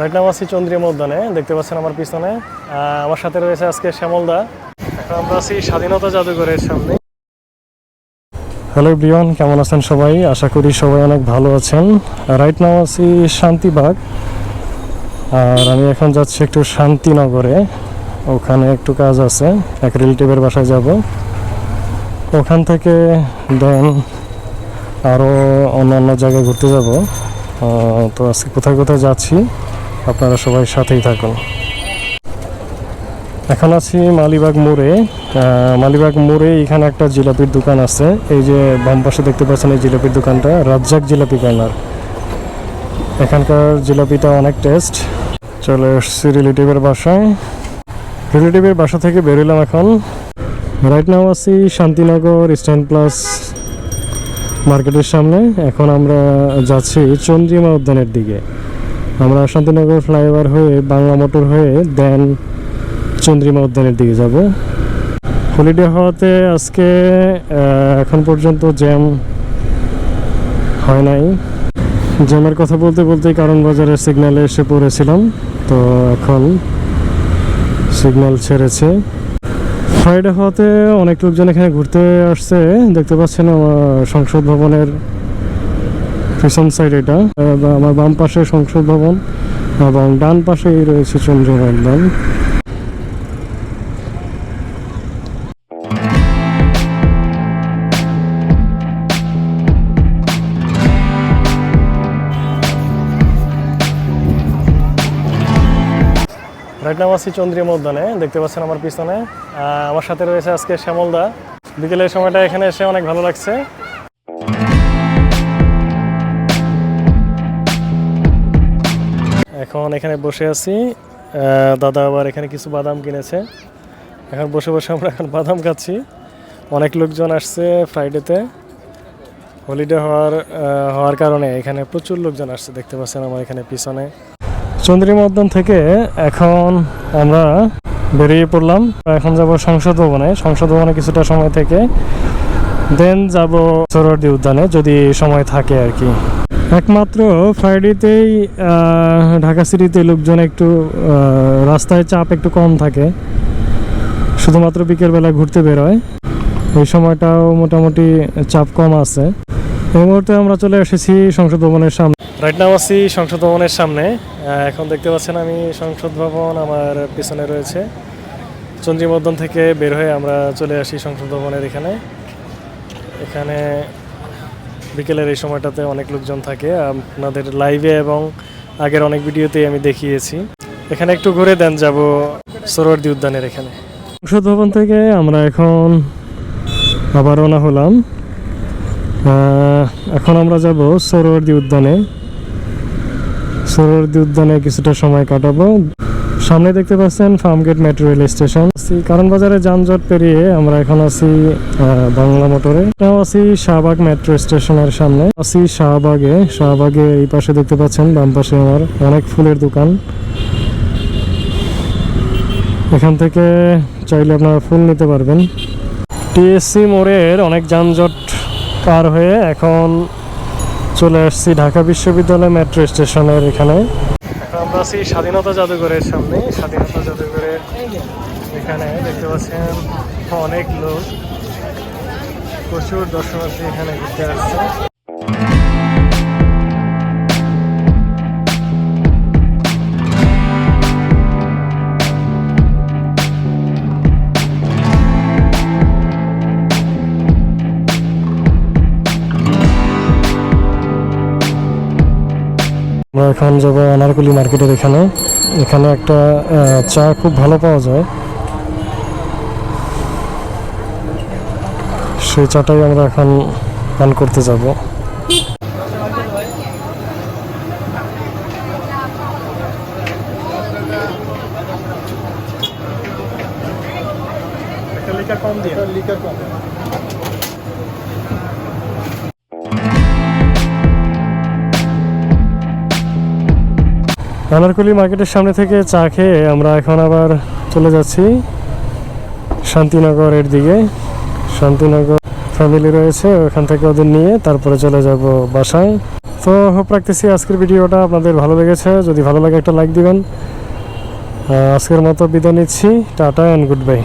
Right নাম আছি চন্দ্রিমা উদ্যানে, দেখতে পাচ্ছেন আমার পিছনে। আমার সাথে রয়েছে আজকে শ্যামলদা আমরা আছি স্বাধীনতা জাদুঘরের সামনে। হ্যালো ব্রিয়ন কেমন আছেন সবাই? আশা করি সবাই অনেক ভালো আছেন। রাইট নাও আছি শান্তিবাগ। আর আমি এখন যাচ্ছি একটু শান্তিনগরে। ওখানে একটু কাজ আছে, এক রিলেটিভের বাসায় যাব। ওখান থেকে দেন আরও অন্যান্য জায়গায় ঘুরতে যাব। তো আজকে কোথায় কোথায় যাচ্ছি? আপনারা সবাই সাথেই থাকুন। এখন আছি মালিবাগ মোড়ে। মালিবাগ মোড়ে এখানে একটা জিলাপির দোকান আছে। এই যে বাম পাশে দেখতে পাচ্ছেন এই জিলাপির দোকানটা, রাজ্জাক জিলাপি কর্নার এখানকার জিলাপিটা অনেক টেস্ট। চলে এসছি রিলেটিভের বাসায়। রিলেটিভের বাসা থেকে বেরোলাম এখন। রাইট নাও আছি শান্তিনগর স্ট্যান্ড প্লাস মার্কেটের সামনে। এখন আমরা যাচ্ছি চন্দ্রিমা উদ্যানের দিকে। আমরা শান্তিনগর ফ্লাইওভার হয়ে বাংলা মোটর হয়ে দেন চন্দ্রিমা উদ্যানের দিকে যাব। হলিডে হওয়াতে আজকে এখন পর্যন্ত জ্যাম হয় নাই। জ্যামের কথা বলতে বলতে কারণ বাজারের সিগন্যালে এসে পড়েছিলাম, তো এখন সিগন্যাল ছেড়েছে। ফ্রাইডে হওয়াতে অনেক লোকজন এখানে ঘুরতে আসছে, দেখতে পাচ্ছেন সংসদ ভবনের পিছন সাইড এটা আমার বাম পাশে সংসদ ভবন এবং ডান পাশেই রয়েছে চন্দ্র উদ্যান রাইট নাম আছি চন্দ্রিমা উদ্যানে, দেখতে পাচ্ছেন আমার পিছনে। আমার সাথে রয়েছে আজকে শ্যামলদা। বিকেলের সময়টা এখানে এসে অনেক ভালো লাগছে। এখন এখানে বসে আছি। দাদা আবার এখানে কিছু বাদাম কিনেছে। এখন বসে বসে আমরা এখন বাদাম খাচ্ছি। অনেক লোকজন আসছে ফ্রাইডেতে হলিডে হওয়ার হওয়ার কারণে এখানে প্রচুর লোকজন আসছে, দেখতে পাচ্ছেন আমার এখানে পিছনে। চন্দ্রী উদ্যান থেকে এখন আমরা বেরিয়ে পড়লাম। এখন যাব সংসদ ভবনে। সংসদ ভবনে কিছুটা সময় থেকে। দেন যাব সরোয়ার্দী উদ্যানে, যদি সময় থাকে আর কি। একমাত্র ফ্রাইডেতেই ঢাকা সিটিতে লোকজন একটু রাস্তায় চাপ একটু কম থাকে। শুধুমাত্র বিকেলবেলা ঘুরতে বেরোয়। এই সময়টাও মোটামুটি চাপ কম আছে। এই মুহূর্তে আমরা চলে এসেছি সংসদ ভবনের সামনে। রাইট নাও আছি সংসদ ভবনের সামনে। এখন দেখতে পাচ্ছেন আমি সংসদ ভবন আমার পিছনে রয়েছে। চন্দ্রিমদ্দন থেকে বের হয়ে আমরা চলে আসি সংসদ ভবনের এখানে। এখানে বিকেলের এই সময়টাতে অনেক লোকজন থাকে। আপনাদের লাইভে এবং আগের অনেক ভিডিওতেই আমি দেখিয়েছি। এখানে একটু ঘুরে দেন, যাব সরোয়ার্দী উদ্যানের এখানে। সংসদ ভবন থেকে আমরা এখন আবার রওনা হলাম। এখন আমরা যাব সরোয়ার্দী উদ্যানে। সরোয়ার্দী উদ্যানে কিছুটা সময় কাটাবো। সামনে দেখতে পাচ্ছেন ফার্মগেট মেট্রো রেল স্টেশন। কারণ বাজারে যানজট পেরিয়ে আমরা এখন আছি বাংলা মোটরে। আছি শাহবাগ মেট্রো স্টেশনের সামনে। আছি শাহবাগে। শাহবাগে এই পাশে দেখতে পাচ্ছেন বাম পাশে আমার অনেক ফুলের দোকান। এখান থেকে চাইলে আপনারা ফুল নিতে পারবেন। টিএসসি মোড়ের অনেক যানজট পার হয়ে এখন চলে আসছি ঢাকা বিশ্ববিদ্যালয় মেট্রো স্টেশনের এখন। আছি স্বাধীনতা জাদুঘরের সামনে। স্বাধীনতা জাদুঘরের এখানে দেখতে পাচ্ছেন অনেক লোক। প্রচুর দর্শনার্থী এখানে ঘুরতে আসছে। আমরা এখন যাব আনারকুলি মার্কেটের এখানে। এখানে একটা চা খুব ভালো পাওয়া যায়। সেই চাটাই আমরা এখন পান করতে যাব। কম দিয়ে কম আনারকলি মার্কেটের সামনে থেকে চা খেয়ে আমরা এখন আবার চলে যাচ্ছি শান্তিনগরের দিকে। শান্তিনগর ফ্যামিলি রয়েছে, ওখান থেকে ওদের নিয়ে তারপরে চলে যাব বাসায়। তো হোপ রাখতেছি আজকের ভিডিওটা আপনাদের ভালো লেগেছে। যদি ভালো লাগে একটা লাইক দিবেন। আজকের মতো বিদায় নিচ্ছি। Tata and good bye